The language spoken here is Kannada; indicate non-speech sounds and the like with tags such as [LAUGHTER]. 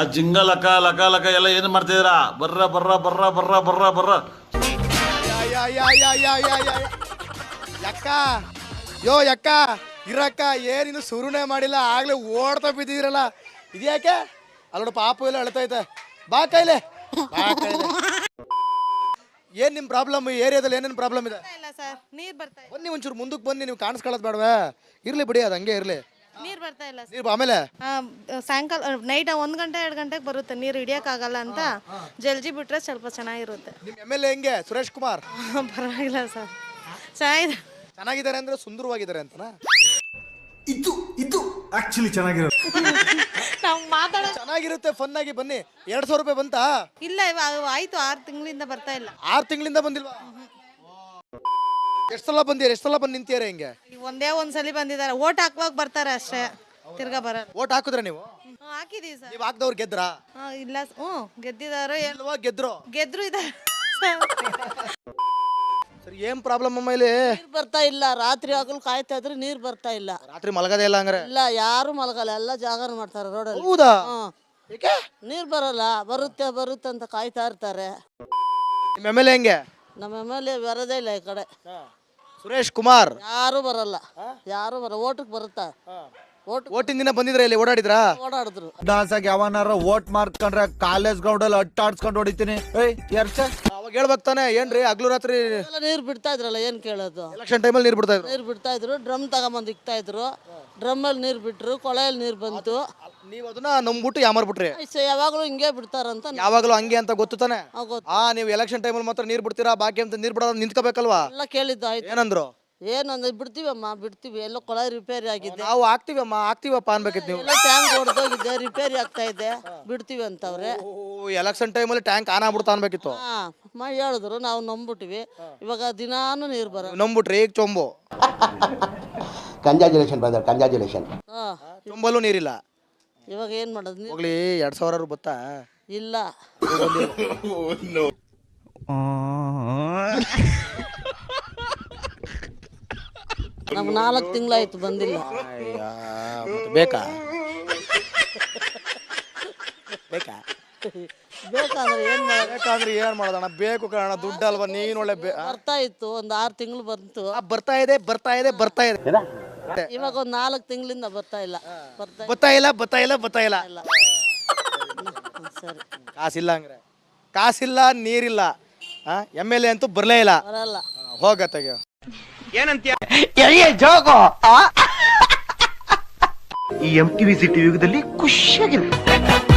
ಆ ಜಿಂಗ ಲಕ ಲಕ ಲಕ ಎಲ್ಲ ಏನು ಮಾಡ್ತಿದ್ದೀರಾ? ಬರ್ರ ಬರ್ರ ಬರ್ರ ಬರ್ರ ಬರ್ರ ಬರ್ರ. ಯಾ, ಯಾ, ಯಾ, ಯಾ, ಯಾ, ಯಾ, ಯಾ. ಯಕ್ಕ. ಯೋ ಯಕ್ಕ. ಇರಕ್ಕ ಏನಿನ್ನು ಶುರುನೇ ಮಾಡಿಲ್ಲ ಆಗ್ಲೇ ಓಡ್ತಾ ಬಿದ್ದಿದಿರಲ್ಲ ಇದ್ಯಾಕೆ? ಅಲ್ಲೋಡ ಪಾಪು ಎಲ್ಲ ಅಳ್ತೈತೆ ಬಾ ಕೈಲೆ. ಬಾ ಕೈಲೆ. ಏನ್ ನಿಮ್ ಪ್ರಾಬ್ಲಮ್ ಏರಿಯಾದಲ್ಲಿ ಏನೇನ್ ಪ್ರಾಬ್ಲಮ್ ಇದೆ? ಇಲ್ಲ ಸರ್. ನೀರ್ ಬರ್ತಾ ಇಲ್ಲ ಬನ್ನಿ ಒಂಚೂರು ಮುಂದಕ್ಕೆ ಬನ್ನಿ ನೀವು ಕಾಣಿಸ್ಕೊಳ್ಳೋದು ಬೇಡವೇ. ಇರ್ಲಿ ಬಿಡಿ ಅದು ಹಂಗೆ ಇರ್ಲಿ. ನೀರ್ ಬರ್ತಾ ಇಲ್ಲ ಸರ್. ಆಮೇಲೆ? ಆ, ಸಾಯಂಕಾಲ ನೈಟ್ ಒಂದ್ ಗಂಟೆ ಎರಡು ಗಂಟೆಗೆ ಬರುತ್ತೆ ನೀರು ಹಿಡಿಯಕ್ಕಾಗಲ್ಲ ಅಂತ ಜಲ್ಜಿ ಬಿಟ್ರೆ ಸ್ವಲ್ಪ ಚೆನ್ನಾಗಿರುತ್ತೆ. ನಿಮ್ಮ ಎಂ ಎಲ್ ಎ ಹೆಂಗೆ? ಸುರೇಶ್ ಕುಮಾರ್? ಪರವಾಗಿಲ್ಲ ಸರ್. ಚೆನ್ನಾಗಿದೆ. ಚೆನ್ನಾಗಿದ್ದಾರೆ ಅಂದ್ರೆ ಸುಂದರವಾಗಿದ್ದಾರೆ ಅಂತನಾ? ಇದು ಇದು ಆಕ್ಚುಲಿ ಚೆನ್ನಾಗಿರೋದು. [LAUGHS] ನಾವು ಮಾತಾಡೋ ಚೆನ್ನಾಗಿರುತ್ತೆ ಫನ್ ಆಗಿ ಬನ್ನಿ. ಎರಡ್ ಸಾವಿರ ರೂಪಾಯಿ ಬಂತಾ? ಇಲ್ಲ ಇವಾಗ ಆಯ್ತು ಆರು ತಿಂಗಳಿಂದ ಬರ್ತಾ ಇಲ್ಲ. ಆರು ತಿಂಗಳಿಂದ ಬಂದಿಲ್ವಾ? ಎಷ್ಟು ಸಲ ಬಂದಿರ ಎಷ್ಟು ಸಲ ಬಂದು ನಿಂತಿಯಾರ ಹಿಂಗೆ? ಒಂದೇ ಒಂದ್ಸಲಿ ಬಂದಿದ್ದಾರೆ. ಓಟ್ ಹಾಕುವಾಗ ಬರ್ತಾರೆ ಅಷ್ಟೇ. ತಿರ್ಗಾ ಬರ ಓಟ್ ಹಾಕಿದ್ರೆ ನೀವು? ಹ್ಮ್, ಹಾಕಿದೀವಿ ಸರ್. ನೀವು ಹಾಕ್ದವ್ರು ಗೆದ್ರಾ? ಹಾ, ಇಲ್ಲ ಹ್ಞೂ ಗೆದ್ದಿದ್ದಾರೆ ಅಲ್ವಾ ಗೆದ್ರು? ಗೆದ್ರು ಇದ್ದಾರೆ ಸರಿ ಏನ್ ಪ್ರಾಬ್ಲಮ್ ಅಮ್ಮ ಇಲ್ಲಿ? ನೀರ್ ಬರ್ತಾ ಇಲ್ಲ. ರಾತ್ರಿ ಆಗಲು ಕಾಯ್ತಾ ಇದ್ರೆ ನೀರ್ ಬರ್ತಾ ಇಲ್ಲ. ರಾತ್ರಿ ಮಲಗದೇ ಇಲ್ಲ ಅಂದ್ರೆ ಇಲ್ಲ ಯಾರು ಮಲಗಲ್ಲ. ಎಲ್ಲ ಜಾಗರಣೆ ಮಾಡ್ತಾರೆ ರೋಡಲ್ಲಿ. ಹೌದಾ? ಹ್ಮ್. ಏಕೆ? ನೀರ್ ಬರಲ್ಲ. ಬರುತ್ತೆ ಬರುತ್ತೆ ಅಂತ ಕಾಯ್ತಾ ಇರ್ತಾರೆ. ನಿಮ್ಮ ಎಂ ಎಲ್ ಎ ಹೆಂಗೆ? ನಮ್ಮ ಎಂ ಎಲ್ ಎ ಬರೋದೇ ಇಲ್ಲ ಈ ಕಡೆ. ಸುರೇಶ್ ಕುಮಾರ್. ಯಾರು ಬರಲ್ಲ. ಯಾರು ಬರ ಓಟಕ್ಕೆ ಬರುತ್ತಾ. ಓಟ್ ಓಟಿನ ದಿನ ಬಂದಿದ್ರ ಇಲ್ಲಿ? ಓಡಾಡಿದ್ರಾ? ಓಡಾಡಿದ್ರು. ಡಾನ್ಸ್ ಆಗಿ ಯಾವನಾರ ಓಟ್ ಮಾಡ್ಕೊಂಡ್ರೆ ಕಾಲೇಜ್ ಗ್ರೌಂಡ್ ಅಲ್ಲಿ ಅಟ್ಟಾಡ್ಸ್ಕೊಂಡು ಹೊಡಿತೀನಿ. ಏಯ್ ಎರ್ಚ. ಅವಾಗ ಹೇಳ್ಬೇಕು ತಾನೆ? ಏನ್ರಿ ಹಗ್ಲು ರಾತ್ರಿ ಎಲ್ಲ ನೀರ್ ಬಿಡ್ತಾ ಇದ್ರಲ್ಲ ಏನ್ ಕೇಳೋದು? ಎಲೆಕ್ಷನ್ ಟೈಮಲ್ಲಿ ನೀರು ಬಿಡ್ತಾ ಇದ್ರು. ನೀರ್ ಬಿಡ್ತಾ ಇದ್ರು ಡ್ರಮ್ ತಗೊಂಬಂದ್ ಇಕ್ತಾ ಇದ್ರು. ಡ್ರಮ್ ಅಲ್ಲಿ ನೀರ್ ಬಿಟ್ರು ಕೊಳೆಯಲ್ಲಿ ನೀರ್ ಬಂತು. ನೀವು ಅದನ್ನ ನಂಬ್ಬಿಟ್ಟು ಯಾಮಾರ್ಬಿಟ್ರಿ ಬಿಟ್ರಿ ಯಾವಾಗಲೂ ಹಿಂಗೆ ಬಿಡ್ತಾರಂತ ಯಾವಾಗಲೂ ಹಂಗೆ ಅಂತ ಗೊತ್ತು ತಾನೆ? ಆ ನೀವು ಎಲೆಕ್ಷನ್ ಟೈಮಲ್ಲಿ ಮಾತ್ರ ನೀರು ಬಿಡ್ತೀರಾ ಬಾಕಿ ಅಂತ ನೀರು ಬಿಡೋದು ನಿಂತ್ಕೋಬೇಕಲ್ವಾ? ಎಲ್ಲ ಕೇಳಿದ್ದು ಆಯ್ತು. ಏನಂದ್ರು? ಏನಂದ್ರೆ ಬಿಡ್ತೀವಮ್ಮ ಬಿಡ್ತೀವಿ. ಎಲ್ಲ ಕೊಳ ರಿಪೇರಿ ಆಗಿದೆ. ನಾವು ಹಾಕ್ತಿವಮ್ಮ ಆಗ್ತೀವಪ್ಪ ಅನ್ಬೇಕಿತ್ತು ನೀವು. ಎಲ್ಲ ಟ್ಯಾಂಕ್ ಹೊಡೆದೋಗಿದೆ ರಿಪೇರಿ ಆಗ್ತಾ ಇದೆ. ಬಿಡ್ತೀವಿ ಅಂತವ್ರೆ. ಎಲೆಕ್ಷನ್ ಟೈಮಲ್ಲಿ ಟ್ಯಾಂಕ್ ಆನ್ ಆಗ್ಬಿಡ್ತಾ ಅನ್ಬೇಕಿತ್ತು. ಹಾ ಮ ಹೇಳಿದ್ರು ನಾವು ನಂಬಿಟ್ವಿ ಇವಾಗ ದಿನಾನು ನೀರು ಬರ ನಂಬಿಟ್ರಿ ನಂಬ್ಬಿಟ್ರಿ ಈಗ ಚೊಂಬು? ಕಂಜಾಜುಲೇಷನ್ ಬ್ರದರ್ ಕಂಜಾಜುಲೇಷನ್ ಹಾ. ಚೊಂಬಲ್ಲೂ ನೀರಿಲ್ಲ. ಇವಾಗ ಏನು ಮಾಡೋದು ನೀರ್? ಹೋಗ್ಲಿ ಎರಡ್ ಸಾವಿರ ಬತ್ತಾ? ಇಲ್ಲ. [LAUGHS] ನಮ್ಗೆ ನಾಲ್ಕು ತಿಂಗಳಾಯ್ತು ಬಂದಿಲ್ಲ. ಅಯ್ಯ, ಮತ್ತೆ ಬೇಕಾ? ಬೇಕಾ? ಬೇಕಾದ್ರೆ ಏನ್ ಮಾಡೋದು ಬೇಕಂದ್ರೆ ಏನ್ ಮಾಡೋದಣ್ಣ? ಬೇಕು ಕಣ ದುಡ್ಡು ಅಲ್ವಾ? ನೀನ್ ಒಳ್ಳೆ ಬೇ- ಬರ್ತಾ ಇತ್ತು ಒಂದು ಆರು ತಿಂಗಳು ಬಂತು. ಆ, ಬರ್ತಾ ಇದೆ ಬರ್ತಾ ಇದೆ ಬರ್ತಾ ಇದೆ. ಇವಾಗ ಒಂದು ನಾಲ್ಕು ತಿಂಗಳಿಂದ ಬರ್ತಾ ಇಲ್ಲ. ಬರ್ತಾ ಇಲ್ಲ ಬರ್ತಾ ಇಲ್ಲ ಬರ್ತಾ ಇಲ್ಲ. ಇಲ್ಲ. ಸರಿ. ಕಾಸಿಲ್ಲ ಹಂಗ್ರೆ. ಕಾಸಿಲ್ಲ ನೀರಿಲ್ಲ. ಎಂ ಎಲ್ ಎ ಅಂತೂ ಬರ್ಲೇ ಇಲ್ಲ. ಬರಲ್ಲ. ಹೋಗ ತೆಗಿಯೋ ಈ ಎಂ ಟಿವಿ ಸಿಟಿ ಯುಗದಲ್ಲಿ ಖುಷಿಯಾಗಿರುತ್ತೆ